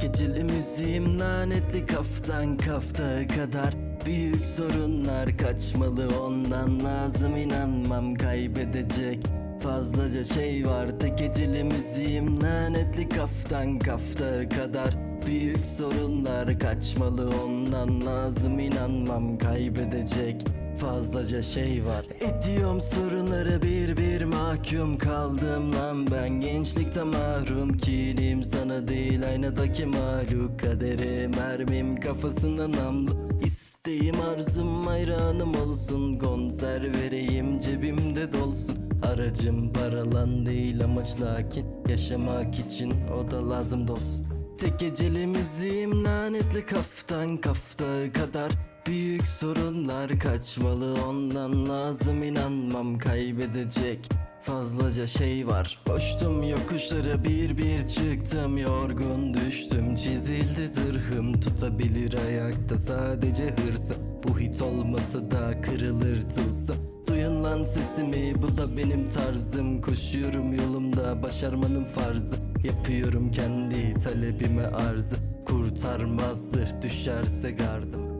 Tekecili müziğim lanetli kaftan kaftaya kadar. Büyük sorunlar kaçmalı ondan lazım inanmam. Kaybedecek Fazlaca şey var. Tekecili müziğim lanetli kaftan kaftaya kadar. Büyük sorunlar kaçmalı ondan lazım inanmam. Kaybedecek Fazlaca şey var. Ediyorum sorunları bir bir mahkum kaldım lan ben. Gençlikte mahrum kinim sana değil aynadaki mahluk. Kaderim mermim kafasına namlu. İsteğim arzum hayranım olsun. Konser vereyim cebimde dolsun. Aracım paralan değil amaç lakin. Yaşamak için o da lazım dost. Tek geceli müziğim lanetli kaftan kafta kadar Büyük sorunlar kaçmalı ondan lazım inanmam. Kaybedecek Fazlaca şey var. Koştum yokuşlara bir bir çıktım. Yorgun düştüm çizildi zırhım. Tutabilir ayakta sadece hırsı Bu hit olmasa da kırılır tılsım Duyun lan sesimi bu da benim tarzım. Koşuyorum yolumda başarmanın farzı. Yapıyorum kendi talebime arzı. Kurtarmaz zırh düşerse gardım